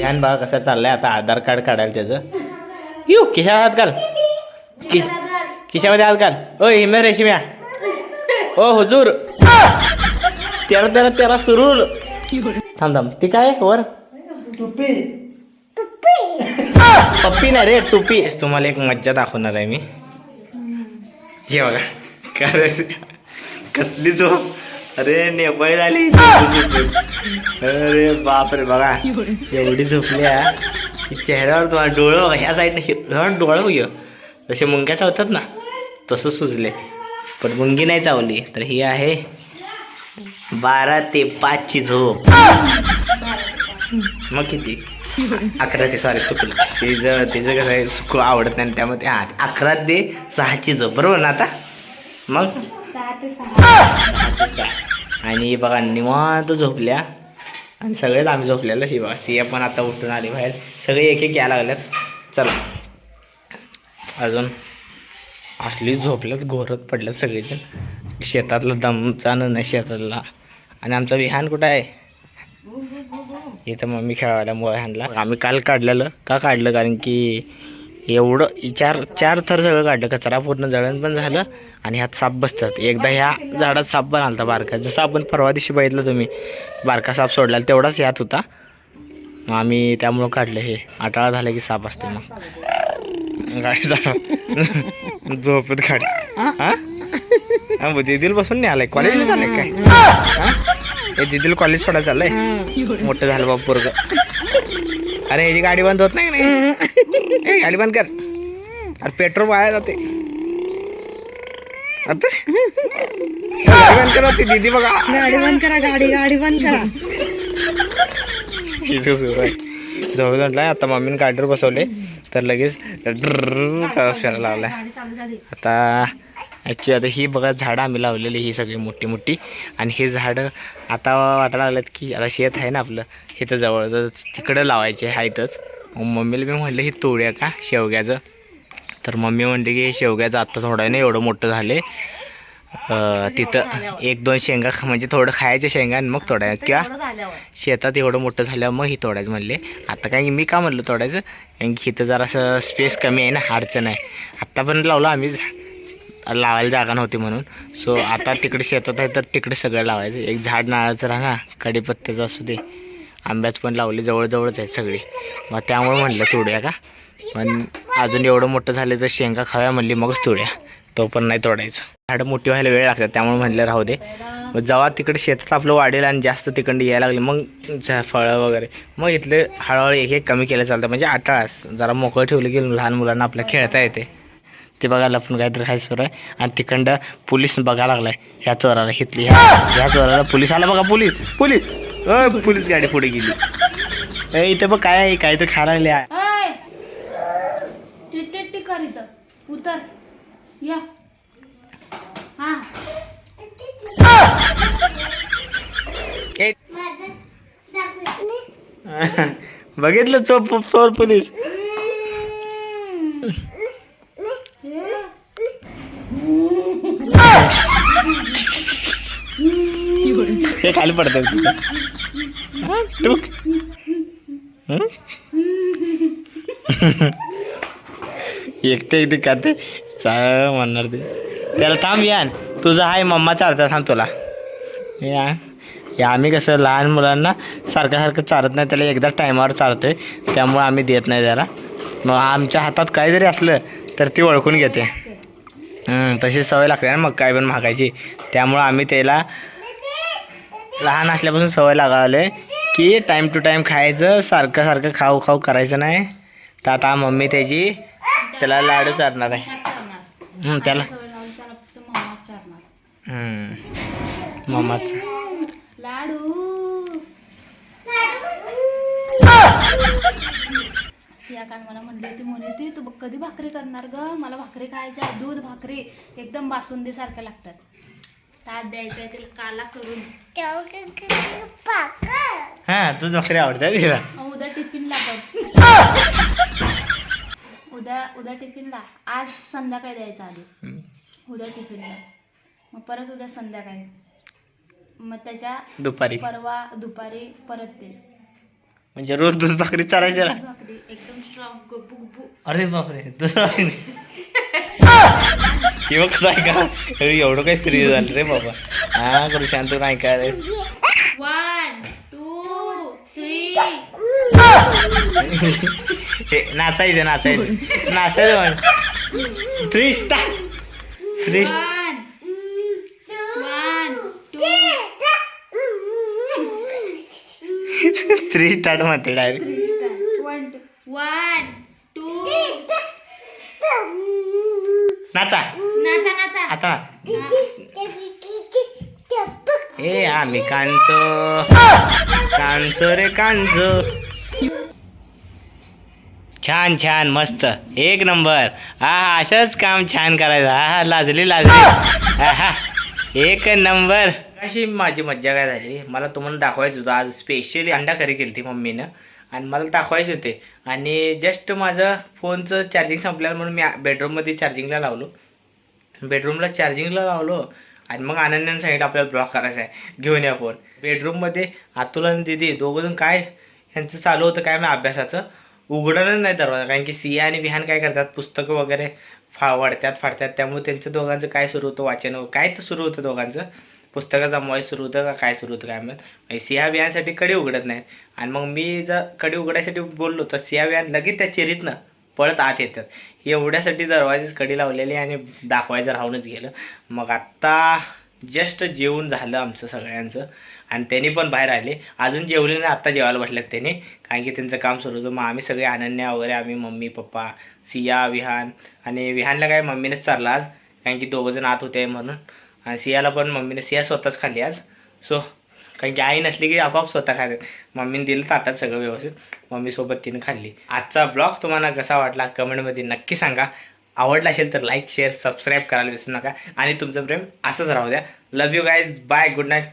यान बघा कसं चाललंय आता आधार कार्ड काढायला त्याचं. येऊ खिशात हात घाल. किश खिशामध्ये हात घाल. ओ हिमे रेशम्या ओ हुजूर. तेरा तेरा तेरा सुरूर थांब थांब. ती काय? वर. पप्पी नाही रे टुपी. तुम्हाला एक मज्जा दाखवणार आहे मी. हे बघा. काय कसली झोप? अरे नेपाळी झाली. अरे बापरे बघा. एवढी झोपली की चेहऱ्यावर तुम्हाला डोळं ह्या साईडनं डोळं घे जसे मुंग्या चावतात ना तसं सुजले. पण मुंगी नाही चावली. तर ही आहे बारा ते पाचची झोप. मग किती? अकरा ते सॉरी चुकलं. तिचं तिचं कसं आहे चुकू आवडत नाही त्यामुळे हा अकरा ते सहाची झोप. बरोबर ना आता? मग? आणि बघा निवांत झोपल्या. आणि सगळेच आम्ही झोपलेलं. ही बघा सिया पण आता उठून आली बाहेर. सगळे एक एक यायला लागल्यात. चला. अजून असली झोपल्यात घोरत पडल्यात सगळेजण. शेतातलं दम नाही शेतातला. आणि आमचा विहान कुठं आहे? इथं मम्मी खेळायला विहानला आम्ही काल काढलेलं. का काढलं? कारण की एवढं चार चार थर सगळं काढलं कचरा पूर्ण जळण पण झालं आणि ह्यात साप बसतात. एकदा ह्या झाडात साप पण आलता बारका. जसं आपण परवा दिवशी बघितलं तुम्ही बारका साप सोडला तेवढाच ह्यात होता. मग आम्ही त्यामुळं काढलं हे. आटाळा झाला की साप असतो मग. गाडी जरा झोपत गाडी हा? हा दिदीला बसून नाही आलाय कॉलेजला चाललंय काय? हां? हे दिदीला कॉलेज सोडायला चाललंय? मोठं झालं बाप पोरग. अरे ह्याची गाडी बंद होत नाही का नाही? ए, गाडी बंद कर. अरे पेट्रोल वाया जाते. आता? गाडी बंद कर ती दीदी बघा. गाडी बंद करा गाडी गाडी बंद करा. हिचं सुरू आहे जवळ म्हटलं आता मम्मीने गाडीवर बसवले तर लगेच फिरायला लागलाय आता ॲक्च्युली आता ही बघा झाडं आम्ही लावलेली ही सगळी मोठी मोठी आणि हे झाडं आता वाटायला लागलेत की आता शेत आहे ना आपलं हे तर जवळ तिकडं लावायचे आहेतच मम्मीला मी म्हटलं ही तोड्या का शेवग्याचं? तर मम्मी म्हणते की शेवग्याचं आत्ता थोडं आहे ना एवढं मोठं झाले तिथं एक दोन शेंगा म्हणजे थोडं खायचे शेंगा आणि मग तोडायचं. किंवा शेतात एवढं मोठं झाल्यावर मग ही तोडायचं म्हणले. आता काय मी का म्हणलं तोडायचं? कारण की इथं जरासं स्पेस कमी आहे ना अडचण आहे. आत्ता पण लावलं आम्ही लावायला जागा नव्हती म्हणून. सो आता तिकडे शेतात आहे तर तिकडे सगळं लावायचं. एक झाड नारळाचं राहा कडीपत्त्याचं असू दे. आंब्याच पण लावले जवळजवळच आहेत सगळे. मग त्यामुळे म्हणलं तोडूया का? पण अजून एवढं मोठं झालं तर शेंगा खाव्या म्हणली मगच तोड्या. तो पण नाही तोडायचं. झाडं मोठी व्हायला वेळ लागतात त्यामुळे म्हणलं राहू दे. मग जेव्हा तिकडे शेतात आपलं वाढेल आणि जास्त तिकडे यायला लागले मग फळं वगैरे. मग इथले हळूहळू एक एक कमी केलं चालतं म्हणजे आटाळास. जरा मोकळं ठेवलं की लहान मुलांना आपल्या खेळता येते. ते बघायला पण काहीतरी काय सुरू आहे आणि तिकडं पोलीस बघायला लागलाय ह्या चोराला हितली ह्या. ह्या चोराला पोलीस आला बघा पोलीस पोलीस. पोलीस गाडी पुढे गेली. ए इथे बघ काय लागले टिट टिक कर इथं. उतर. या. हा. बघितलं चोप चोर पोलीस? हे खाली पडतं टूक एकटे एकटे खाते. चा म्हणणार ते. त्याला थांब यान. तुझं आहे मम्मा चारता थांब तुला. या. या आम्ही कसं लहान मुलांना सारखं सारखं चालत नाही त्याला एकदा टायमावर चालतोय त्यामुळे आम्ही देत नाही त्याला. मग आमच्या हातात काय जरी असलं तर ती ओळखून घेते. तशी सवय लागते ना मग काय पण मागायची. त्यामुळं आम्ही त्याला लहान असल्यापासून सवय लागावले की टाईम टू टाईम खायचं सारखं सारखं खाऊ खाऊ करायचं नाही. तर आता मम्मी त्याची त्याला लाडू चारणार आहे. त्याला. मम्माचा लाडू. सिया काल मला म्हणली होती म्हणे ती तू बघ कधी भाकरी करणार ग? मला भाकरी खायच्या आहे. दूध भाकरी. एकदम बासुंदी सारख्या लागतात. ताट द्यायचंय तिला काला करून. हां तू नोकरी आवडते तिला. मग उद्या टिफिनला पण उद्या उद्या टिफिनला आज संध्याकाळी द्यायचं आधी. उद्या टिफिनला मग परत उद्या संध्याकाळी. मग त्याच्या दुपारी. परवा दुपारी परत तेच. म्हणजे रोज दूध भाकरी चालायची भाकरी. एकदम स्ट्रॉंग गुब्बू गुब्बू अरे बापरे दूध भाकरी. हे बघ कसं का एवढं काही सिरियस झालं रे बाबा. हा करू शांत नाही काय रे. वन टू थ्री नाचायचं नाचायचं. नाचायचं म्हण. Three star three three start म्हणते डायरेक्ट आता. ए आम्ही कांचो. कांचो रे कांचो. छान छान मस्त. एक नंबर. हा हा असंच काम छान करायचं. हा हा लाजली लाजली. हा एक नंबर. अशी माझी मज्जा काय झाली? मला तुम्हाला दाखवायचं होतं. आज स्पेशली अंडा करी केली ती मम्मीनं. आणि मला दाखवायचे होते. आणि जस्ट माझं फोनचं चार्जिंग संपल्यावर म्हणून मी बेडरूममध्ये चार्जिंगला लावलो. बेडरूमला चार्जिंगला लावलो आणि मग अनन्यानं सांगितलं आपल्याला ब्लॉक करायचा आहे. घेऊन या फोन बेडरूममध्ये अतुल आणि दिदी दोघंजण काय यांचं चालू होतं काय मी अभ्यासाचं? उघडणच नाही दरवाजा कारण की सिया आणि विहान काय करतात पुस्तकं वगैरे फा वाढतात फाडतात. त्यामुळे त्यांचं दोघांचं काय सुरू होतं वाचन काय तर सुरू होतं दोघांचं. पुस्तकं जमवायचं सुरू होतं का? काय सुरू होतं काय माहीत? सिया विहानसाठी कडी उघडत नाही. आणि मग मी जर कडी उघडायसाठी बोललो तर सिया विहान लगेच त्या चेरीतनं पळत आत येतात. एवढ्यासाठी दरवाजेच कडी लावलेली आणि दाखवायचं राहूनच गेलं. मग आत्ता जस्ट जेवून झालं आमचं सगळ्यांचं. आणि त्यांनी पण बाहेर आले. अजून जेवले नाही आत्ता जेवायला बसल्यात त्यांनी. कारण की त्यांचं काम सुरू होतं. मग आम्ही सगळे अनन्या वगैरे आम्ही मम्मी पप्पा सिया विहान. आणि विहानला काय मम्मीनेच चालला आज. कारण की दोघंजण आत होते म्हणून. आणि सियाला पण मम्मीने सिया स्वतःच खाल्ली आज. सो कारण की आई नसली की आपोआप स्वतः खाते. मम्मीने दिलं ताटात सगळं व्यवस्थित. मम्मीसोबत तिने खाल्ली. आजचा ब्लॉग तुम्हाला कसा वाटला कमेंटमध्ये नक्की सांगा. आवडला असेल तर लाईक शेअर सबस्क्राईब करायला विसरू नका. आणि तुमचं प्रेम असंच राहू द्या. Love you guys bye good night